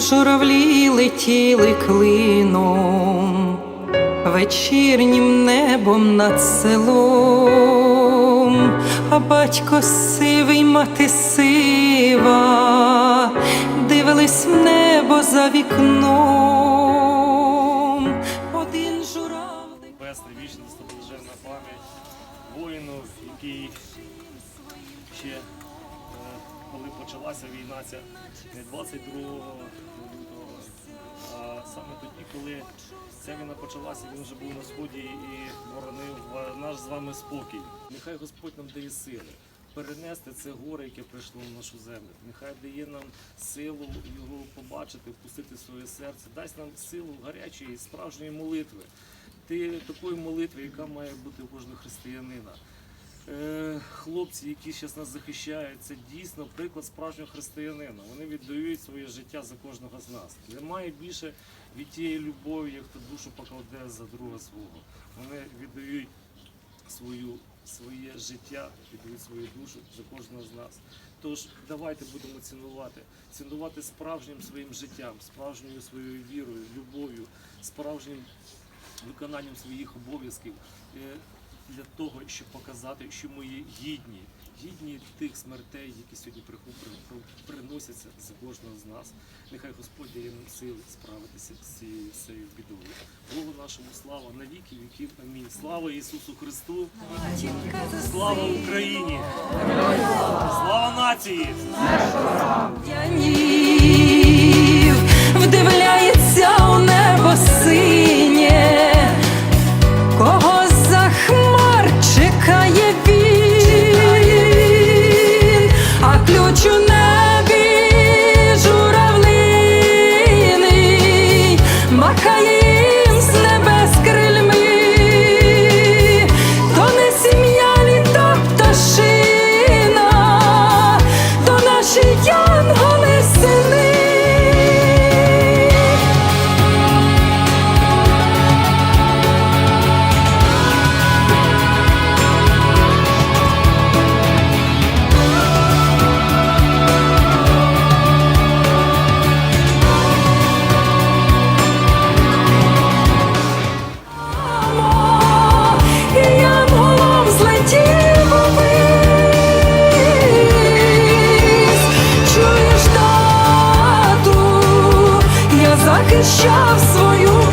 журавлі летіли клином, вечірнім небом над селом, а батько сивий, мати сива, дивились в небо за вікном. Один журавлик. Небесне, вічна стабілежена пам'ять воїну, який ще коли почалася війна, ця не 22 лютого, а саме тоді, коли ця війна почалася, він вже був на сході і боронив наш з вами спокій. Нехай Господь нам дає сили. Перенести це горе, яке прийшло на нашу землю. Нехай дає нам силу його побачити, впустити в своє серце, дасть нам силу гарячої, справжньої молитви ти такої молитви, яка має бути у кожного християнина. Е, хлопці, які зараз нас захищають, це дійсно приклад справжнього християнина. Вони віддають своє життя за кожного з нас. Немає більше від тієї любові, як хто душу покладе за друга свого. Вони віддають свою, своє життя, віддають свою душу за кожного з нас. Тож давайте будемо цінувати, цінувати справжнім своїм життям, справжньою своєю вірою, любов'ю, справжнім виконанням своїх обов'язків е, для того, щоб показати, що ми є гідні, гідні тих смертей, які сьогодні приносяться за кожного з нас. Нехай Господь дає нам сили справитися з цією всею бідою. Богу нашому слава на віки віків. Амінь. Слава Ісусу Христу! Слава Україні! Слава нації! Захищав свою